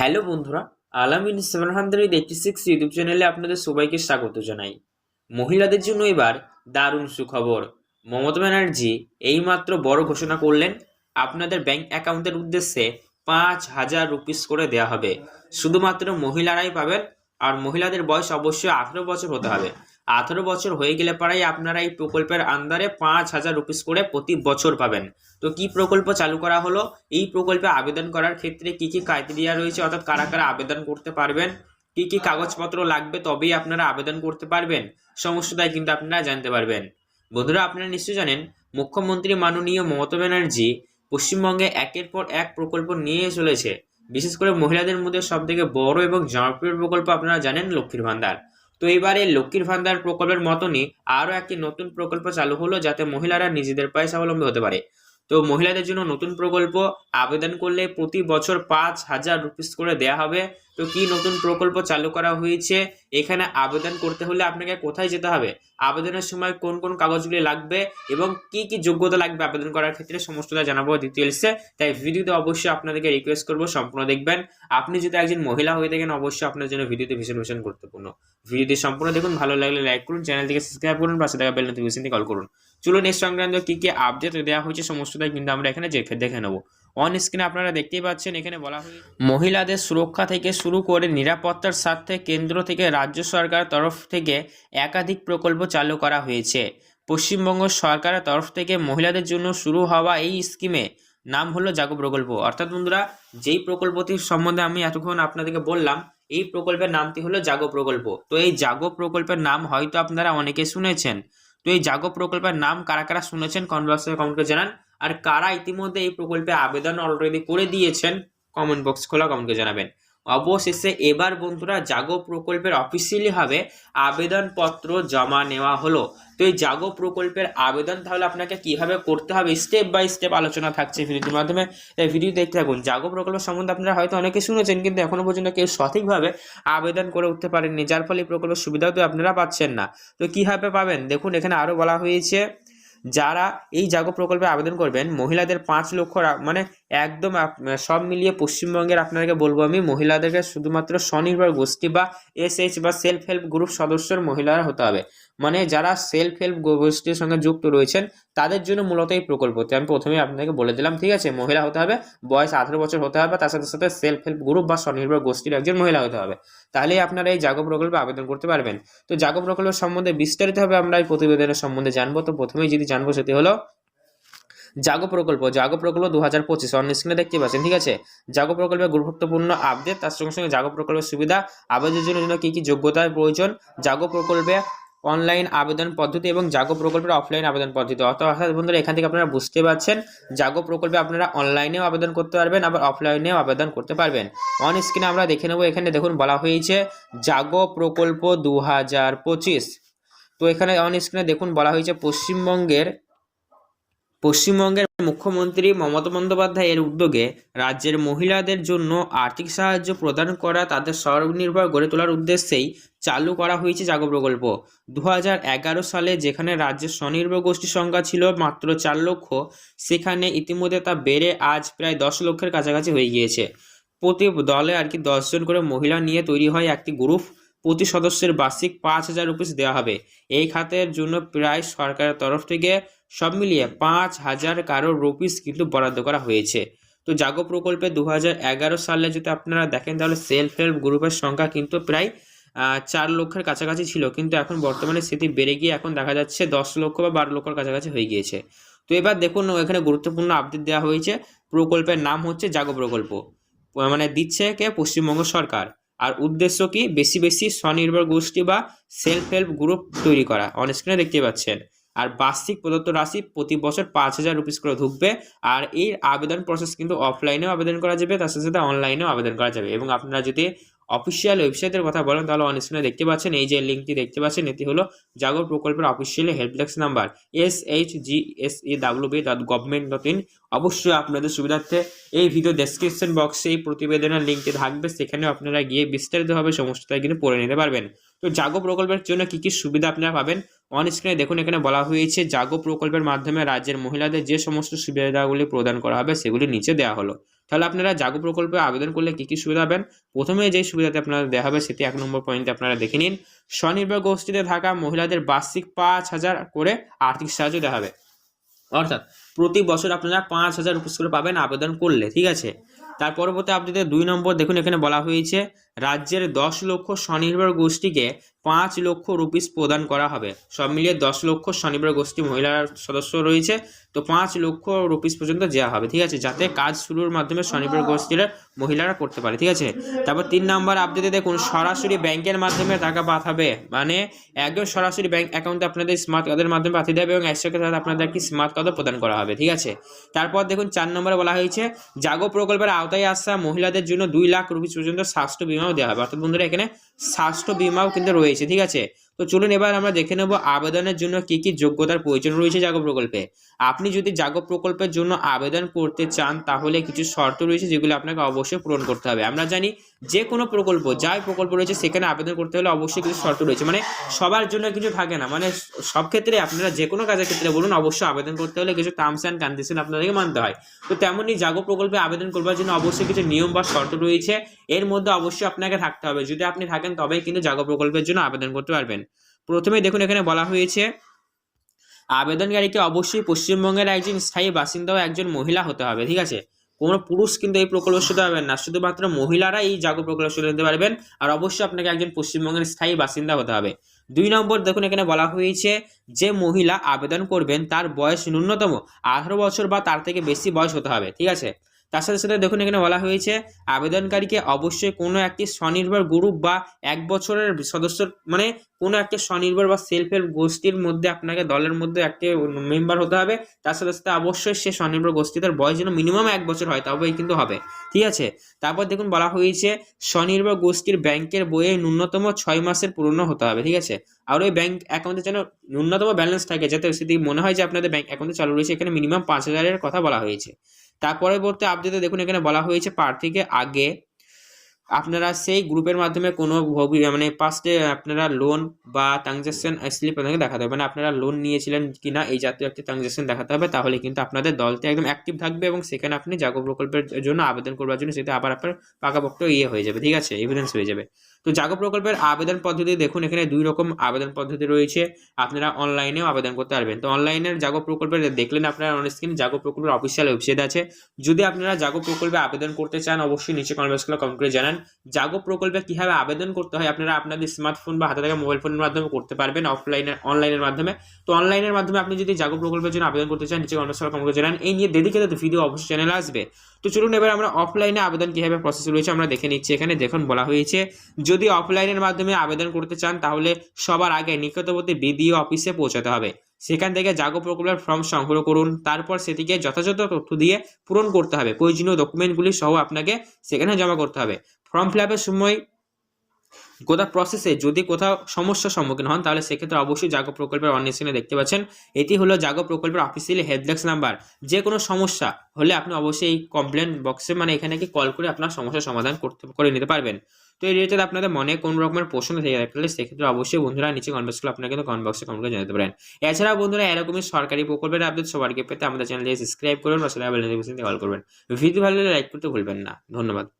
Hello বন্ধুরা Alamin seven hundred eighty six YouTube চ্যানেলে আপনাদের সবাইকে স্বাগত জানাই। মহিলাদের জন্য এবার দারুণ সুখবর। মমতা ব্যানার্জি এইমাত্র বড় ঘোষণা করলেন, আপনাদের ব্যাংক অ্যাকাউন্টের উদ্দেশ্যে পাঁচ হাজার রুপিস করে দেওয়া হবে। শুধুমাত্র মহিলারাই পাবেন, আর মহিলাদের বয়স অবশ্যই আঠেরো বছর হতে হবে। আঠেরো বছর হয়ে গেলে পরেই আপনারা এই প্রকল্পের আন্দারে পাঁচ হাজার রুপিস করে প্রতি বছর পাবেন। তো কি প্রকল্প চালু করা হলো? এই প্রকল্পে আবেদন করার ক্ষেত্রে কি কি ক্রাইটেরিয়া রয়েছে? অর্থাৎ কারা কারা আবেদন করতে পারবেন? কি কি কাগজপত্র লাগবে? তবেই আপনারা আবেদন করতে পারবেন। সমস্তটাই কিন্তু আপনারা জানতে পারবেন। বন্ধুরা, আপনারা নিশ্চয়ই জানেন, মুখ্যমন্ত্রী মাননীয় মমতা ব্যানার্জি পশ্চিমবঙ্গে একের পর এক প্রকল্প নিয়ে চলেছে। বিশেষ করে মহিলাদের মধ্যে সব থেকে বড় এবং জনপ্রিয় প্রকল্প আপনারা জানেন লক্ষ্মীর ভান্ডার তো এবারে লক্ষ্মীর ভান্ডার প্রকল্পের মতনই আরও একটি নতুন প্রকল্প চালু হলো যাতে মহিলারা নিজেদের পায়ে স্বাবলম্বী হতে পারে। তো মহিলাদের জন্য নতুন প্রকল্প আবেদন করলে প্রতি বছর পাঁচ হাজার রুপিস করে দেয়া হবে। তো কি নতুন প্রকল্প চালু করা হয়েছে? এখানে আবেদন করতে হলে আপনাকে কোথায় যেতে হবে? আবেদনের সময় কোন কোন কাগজগুলি লাগবে এবং কি কি যোগ্যতা লাগবে আবেদন করার ক্ষেত্রে সমস্তটা জানাব ডিটেলসে তাই ভিডিওতে অবশ্যই আপনাদেরকে রিকোয়েস্ট করব, সম্পূর্ণ দেখবেন। আপনি যদি একজন মহিলা হয়ে থাকেন, অবশ্যই আপনার জন্য ভিডিওতে ভীষণ ভীষণ গুরুত্বপূর্ণ। ভিডিওটি সম্পূর্ণ দেখুন, ভালো লাগলে লাইক করুন, চ্যানেলটিকে সাবস্ক্রাইব করুন, পাশে থাকা বেল নোটিফিকেশনটি কল করুন। চলুন এই সংক্রান্ত কি কি আপডেট দেওয়া হয়েছে, সমস্তটাই কিন্তু আমরা এখানে দেখে নেব। অন স্ক্রিনে আপনারা দেখতেই পাচ্ছেন, এখানে বলা হয়েছে মহিলাদের সুরক্ষা থেকে শুরু করে নিরাপত্তার স্বার্থে কেন্দ্র থেকে রাজ্য সরকার তরফ থেকে একাধিক প্রকল্প চালু করা হয়েছে। পশ্চিমবঙ্গ সরকারের তরফ থেকে মহিলাদের জন্য শুরু হওয়া এই স্কিমে নাম হলো জাগো প্রকল্প। অর্থাৎ বন্ধুরা, যেই প্রকল্পটির সম্বন্ধে আমি এতক্ষণ আপনাদেরকে বললাম, এই প্রকল্পের নামটি হলো জাগো প্রকল্প। তো এই জাগো প্রকল্পের নাম হয়তো আপনারা অনেকে শুনেছেন। তো এই জাগো প্রকল্পের নাম কারা কারা শুনেছেন বক্সে কমেন্ট করে জানান। আর কারা ইতিমধ্যে এই প্রকল্পে আবেদন অলরেডি করে দিয়েছেন কমেন্ট বক্স খোলা কমেন্ট করে জানাবেন। অবশেষে এবার বন্ধুরা জাগো প্রকল্পের অফিসিয়ালি ভাবে আবেদনপত্র জমা নেওয়া হলো। তো এই জাগো প্রকল্পের আবেদন তাহলে আপনাকে কীভাবে করতে হবে? স্টেপ বাই স্টেপ আলোচনা থাকছে ভিডিওটির মাধ্যমে। তাই ভিডিও দেখতে থাকুন। জাগো প্রকল্প সম্বন্ধে আপনারা হয়তো অনেকে শুনেছেন, কিন্তু এখনও পর্যন্ত কেউ সঠিকভাবে আবেদন করে উঠতে পারেননি। যার ফলে এই প্রকল্পের সুবিধাও তো আপনারা পাচ্ছেন না। তো কীভাবে পাবেন? দেখুন, এখানে আরও বলা হয়েছে যারা এই জাগো প্রকল্পে আবেদন করবেন মহিলাদের পাঁচ লক্ষ মানে একদম সব মিলিয়ে পশ্চিমবঙ্গের আপনাদেরকে বলব আমি, মহিলাদেরকে শুধুমাত্র স্বনির্ভর গোষ্ঠী বা এসএইচ বা সেলফ হেল্প গ্রুপ সদস্যের মহিলারা হতে হবে। মানে যারা সেলফ হেল্প গোষ্ঠীর সঙ্গে যুক্ত রয়েছেন, তাদের জন্য মূলত এই প্রকল্পটি। আমি প্রথমেই আপনাকে বলে দিলাম, ঠিক আছে, মহিলা হতে হবে, বয়স আঠেরো বছর হতে হবে, তার সাথে সাথে সেলফ হেল্প গ্রুপ বা স্বনির্ভর গোষ্ঠীর একজন মহিলা হতে হবে। তাহলেই আপনারা এই জাগো প্রকল্পে আবেদন করতে পারবেন। তো জাগো প্রকল্পের সম্বন্ধে বিস্তারিতভাবে আমরা এই প্রতিবেদনের সম্বন্ধে জানব। তো প্রথমেই যদি জানব সেটি হলো জাগো প্রকল্প জাগো প্রকল্প দু হাজার পঁচিশ অন্য স্ক্রিনে দেখতে পাচ্ছেন, ঠিক আছে? জাগো প্রকল্পের গুরুত্বপূর্ণ আপডেট তার সঙ্গে সঙ্গে জাগো প্রকল্পের সুবিধা আবেদনের জন্য কী কী যোগ্যতার প্রয়োজন? জাগো প্রকল্পে অনলাইন আবেদন পদ্ধতি এবং জাগো প্রকল্পের অফলাইন আবেদন পদ্ধতি। অর্থাৎ বন্ধুরা, এখান থেকে আপনারা বুঝতে পারছেন, জাগো প্রকল্পে আপনারা অনলাইনেও আবেদন করতে পারবেন, আবার অফলাইনেও আবেদন করতে পারবেন। অন স্ক্রিনে আমরা দেখে নেব, এখানে দেখুন বলা হয়েছে, জাগো প্রকল্প দু হাজার পঁচিশ। তো এখানে অন স্ক্রিনে দেখুন বলা হয়েছে, পশ্চিমবঙ্গের পশ্চিমবঙ্গের মুখ্যমন্ত্রী মমতা বন্দ্যোপাধ্যায়ের উদ্যোগে রাজ্যের মহিলাদের জন্য আর্থিক সাহায্য প্রদান করা তাদের স্বনির্ভর গড়ে তোলার উদ্দেশ্যেই চালু করা হয়েছে জাগো প্রকল্প। দু সালে যেখানে রাজ্যের স্বনির্ভর গোষ্ঠীর সংখ্যা ছিল মাত্র চার লক্ষ, সেখানে ইতিমধ্যে তা বেড়ে আজ প্রায় দশ লক্ষের কাছাকাছি হয়ে গিয়েছে। প্রতি দলে আর কি দশজন করে মহিলা নিয়ে তৈরি হয় একটি গ্রুপ প্রতি সদস্যের বার্ষিক পাঁচ হাজার রুপিস দেওয়া হবে। এই খাতের জন্য প্রায় সরকারের তরফ থেকে সব মিলিয়ে পাঁচ হাজার কারও রুপিস কিন্তু বরাদ্দ করা হয়েছে। তো জাগো প্রকল্পে দু এগারো সালে যদি আপনারা দেখেন তাহলে সেলফ হেল্প গ্রুপের সংখ্যা কিন্তু প্রায় চার লক্ষের কাছাকাছি ছিল। কিন্তু এখন বর্তমানে সেটি বেড়ে গিয়ে এখন দেখা যাচ্ছে দশ লক্ষ বা বারো লক্ষের কাছাকাছি হয়ে গিয়েছে। তো এবার দেখুন এখানে গুরুত্বপূর্ণ আপডেট দেওয়া হয়েছে। প্রকল্পের নাম হচ্ছে জাগো প্রকল্প। মানে দিচ্ছে কে? পশ্চিমবঙ্গ সরকার। আর উদ্দেশ্য কি? বেশি বেশি স্বনির্ভর গোষ্ঠী বা সেলফ হেল্প গ্রুপ তৈরি করা। অন স্ক্রিনে দেখতে পাচ্ছেন। আর বার্ষিক প্রদত্ত রাশি প্রতি বছর পাঁচ হাজার রুপিস করে ঢুকবে। আর এই আবেদন প্রসেস কিন্তু অফলাইনেও আবেদন করা যাবে, তার সাথে সাথে অনলাইনেও আবেদন করা যাবে। এবং আপনারা যদি অফিসিয়াল ওয়েবসাইটের কথা বলেন, তাহলে অন স্ক্রিনে দেখতে পাচ্ছেন, এই যে লিঙ্কটি দেখতে পাচ্ছেন, এটি হলো জাগর প্রকল্পের official helpdesk number S H G S E W B dot government dot in অবশ্যই আপনাদের সুবিধার্থে এই ভিডিও ডেসক্রিপশন বক্সে এই প্রতিবেদনের লিঙ্কটি থাকবে সেখানে আপনারা গিয়ে বিস্তারিতভাবে সমস্তটা কিন্তু পড়ে নিতে পারবেন। তো জাগো প্রকল্পের জন্য কী কী সুবিধা আপনারা পাবেন? অন স্ক্রিনে দেখুন, এখানে বলা হয়েছে জাগো প্রকল্পের মাধ্যমে রাজ্যের মহিলাদের যে সমস্ত সুবিধাগুলি প্রদান করা হবে, সেগুলি নিচে দেওয়া হলো। তাহলে আপনারা জাগো প্রকল্পে আবেদন করলে কী কী সুবিধা পাবেন? প্রথমে যেই সুবিধাতে আপনারা দেওয়া হবে সেটি এক নম্বর পয়েন্টে আপনারা দেখে নিন। স্বনির্ভর গোষ্ঠীতে থাকা মহিলাদের বার্ষিক পাঁচ হাজার করে আর্থিক সাহায্য দেওয়া হবে। অর্থাৎ প্রতি বছর আপনারা পাঁচ হাজার রুপিস করে পাবেন আবেদন করলে, ঠিক আছে? তার পরবর্তী আপনাদের দুই নম্বর দেখুন, এখানে বলা হয়েছে রাজ্যের দশ লক্ষ স্বনির্ভর গোষ্ঠীকে পাঁচ লক্ষ রুপিস প্রদান করা হবে। সব মিলিয়ে দশ লক্ষ স্বনির্ভর গোষ্ঠী মহিলার সদস্য রয়েছে। তো পাঁচ লক্ষ রুপিস পর্যন্ত দেওয়া হবে, ঠিক আছে? যাতে কাজ শুরুর মাধ্যমে স্বনির্ভর গোষ্ঠীর মহিলারা করতে পারে, ঠিক আছে? তারপর তিন নম্বর আপডেটে দেখুন, সরাসরি ব্যাংকের মাধ্যমে টাকা পাঠাবে। মানে একদম সরাসরি ব্যাংক অ্যাকাউন্টে আপনাদের স্মার্ট কার্ডের মাধ্যমে পাঠিয়ে দেবে এবং একসাথে সাথে আপনাদের একটি স্মার্ট কার্ডও প্রদান করা হবে, ঠিক আছে? তারপর দেখুন, চার নম্বরে বলা হয়েছে, জাগো প্রকল্পের আওতায় আসা মহিলাদের জন্য দুই লাখ রুপিস পর্যন্ত স্বাস্থ্য বিমাও দেওয়া হবে। অর্থাৎ বন্ধুরা এখানে স্বাস্থ্য বিমাও কিন্তু রয়েছে ঠিক আছে? তো চলুন এবার আমরা দেখে নেব আবেদনের জন্য কি কি যোগ্যতার প্রয়োজন রয়েছে জাগো প্রকল্পে। আপনি যদি জাগো প্রকল্পের জন্য আবেদন করতে চান, তাহলে কিছু শর্ত রয়েছে যেগুলো আপনাকে অবশ্যই পূরণ করতে হবে। আমরা জানি যে কোনো প্রকল্প, যাই প্রকল্প রয়েছে, সেখানে আবেদন করতে হলে অবশ্যই কিছু শর্ত রয়েছে। মানে সবার জন্য কিছু থাকে না। মানে সব ক্ষেত্রে আপনারা যে কোনো কাজের ক্ষেত্রে বলুন, অবশ্যই আবেদন করতে হলে কিছু টার্মস অ্যান্ড কন্ডিশন আপনাদেরকে মানতে হয়। তো তেমনই জাগো প্রকল্পে আবেদন করবার জন্য অবশ্যই কিছু নিয়ম বা শর্ত রয়েছে। এর মধ্যে অবশ্যই আপনাকে থাকতে হবে। যদি আপনি থাকেন, তবেই কিন্তু জাগো প্রকল্পের জন্য আবেদন করতে পারবেন। প্রথমে দেখুন এখানে বলা হয়েছে, আবেদনকারীকে অবশ্যই পশ্চিমবঙ্গের একজন স্থায়ী বাসিন্দা ও একজন মহিলা হতে হবে, ঠিক আছে? কোনো পুরুষ কিন্তু এই প্রকল্পের সুবিধা পাবেন না, শুধুমাত্র মহিলারা এই জাগো প্রকল্পের সুবিধা নিতে পারবেন আর অবশ্যই আপনাকে একজন পশ্চিমবঙ্গের স্থায়ী বাসিন্দা হতে হবে। দুই নম্বর দেখুন এখানে বলা হয়েছে, যে মহিলা আবেদন করবেন তার বয়স ন্যূনতম আঠারো বছর বা তার থেকে বেশি বয়স হতে হবে, ঠিক আছে? তার সাথে সাথে দেখুন এখানে বলা হয়েছে, আবেদনকারীকে অবশ্যই কোনো একটি স্বনির্ভর গ্রুপ বা এক বছরের সদস্য মানে কোনো একটি স্বনির্ভর বা সেলফ হেল্প গোষ্ঠীর মধ্যে আপনাকে দলের মধ্যে একটি মেম্বার হতে হবে। তার সাথে সাথে অবশ্যই সে স্বনির্ভর গোষ্ঠীদের বয়স যেন মিনিমাম এক বছর হয়, তবেই কিন্তু হবে। ঠিক আছে? তারপর দেখুন বলা হয়েছে, স্বনির্ভর গোষ্ঠীর ব্যাংকের বইয়ে ন্যূনতম ছয় মাসের পুরনো হতে হবে। ঠিক আছে? আর ওই ব্যাংক অ্যাকাউন্টে যেন ন্যূনতম ব্যালেন্স থাকে, যাতে সেটি মনে হয় যে আপনাদের ব্যাংক অ্যাকাউন্টে চালু রয়েছে, এখানে মিনিমাম পাঁচ হাজারের কথা বলা হয়েছে। তার পরবর্তী আপডেটে দেখুন এখানে বলা হয়েছে প্রার্থীকে আগে আপনারা সেই গ্রুপের মাধ্যমে কোনো মানে পাস্টে আপনারা লোন বা ট্রানজ্যাকশন স্লিপ আপনাকে দেখাতে হবে। মানে আপনারা লোন নিয়েছিলেন কি না এই জাতীয় একটি ট্রানজ্যাকশন দেখাতে হবে, তাহলে কিন্তু আপনাদের দলটি একদম অ্যাক্টিভ থাকবে এবং সেখানে আপনি জাগো প্রকল্পের জন্য আবেদন করবার জন্য সেটা আবার আপনার পাকাপোক্ত ইয়ে হয়ে যাবে, ঠিক আছে? এভিডেন্স হয়ে যাবে। তো জাগো প্রকল্পের আবেদন পদ্ধতি দেখুন, এখানে দুই রকম আবেদন পদ্ধতি রয়েছে। আপনারা অনলাইনেও আবেদন করতে পারবেন। তো অনলাইনের জাগো প্রকল্পের দেখলেন আপনারা অন স্ক্রিন জাগো প্রকল্পের অফিসিয়াল ওয়েবসাইট আছে। যদি আপনারা জাগো প্রকল্পে আবেদন করতে চান, অবশ্যই নিচে কমেন্ট করে কমেন্ট করে জানান। জাগো প্রকল্পে কীভাবে আবেদন করতে হয় আপনারা আপনাদের স্মার্টফোন বা হাতে থাকা মোবাইল ফোনের মাধ্যমে করতে পারবেন অফলাইনে অনলাইনের মাধ্যমে। তো অনলাইনের মাধ্যমে আপনি যদি জাগো প্রকল্পের জন্য আবেদন করতে চান, নিচে কমেন্ট করে জানান। এই নিয়ে ডেডিকেটেড ভিডিও অবশ্যই চ্যানেলে আসবে। তো চলুন এবার আমরা অফলাইনে আবেদন কীভাবে প্রসেস রয়েছে আমরা দেখে নিচ্ছি এখানে। দেখুন, বলা হয়েছে, যদি অফলাইনের মাধ্যমে আবেদন করতে চান, তাহলে সবার আগে নিকটবর্তী বিডিও অফিসে পৌঁছাতে হবে। সেখান থেকে জাগো প্রকল্পের ফর্ম সংগ্রহ করুন। তারপর সেটিকে যথাযথ তথ্য দিয়ে পূরণ করতে হবে। প্রয়োজনীয় ডকুমেন্টগুলি সহ আপনাকে সেখানে জমা করতে হবে। ফর্ম ফিল আপের সময় গোটা প্রসেসে যদি কোথাও সমস্যার সম্মুখীন হন, তাহলে সেক্ষেত্রে অবশ্যই জাগো প্রকল্পের অন্বেষণে দেখতে পাচ্ছেন। এটি হলো জাগো প্রকল্পের অফিসিয়ালি হেল্পডেস্ক নাম্বার যে কোনো সমস্যা হলে আপনি অবশ্যই এই কমপ্লেন বক্সে মানে এখানে কি কল করে আপনার সমস্যার সমাধান করতে, করে নিতে পারবেন। তো এই রিলেটেড আপনাদের মনে কোনো রকমের প্রশ্ন থেকে থাকলে সেক্ষেত্রে অবশ্যই বন্ধুরা নিচে কমেন্ট করে আপনারা কিন্তু কমেন্ট বক্সে কমেন্ট করে জানাতে পারেন। এছাড়াও বন্ধুরা এরকমই সরকারি প্রকল্পের আপডেট সবারকে পেতে আমাদের চ্যানেলটি সাবস্ক্রাইব করুন বা সেটা বেল কল করবেন। ভিডিও ভালো লাইক করতে ভুলবেন না। ধন্যবাদ।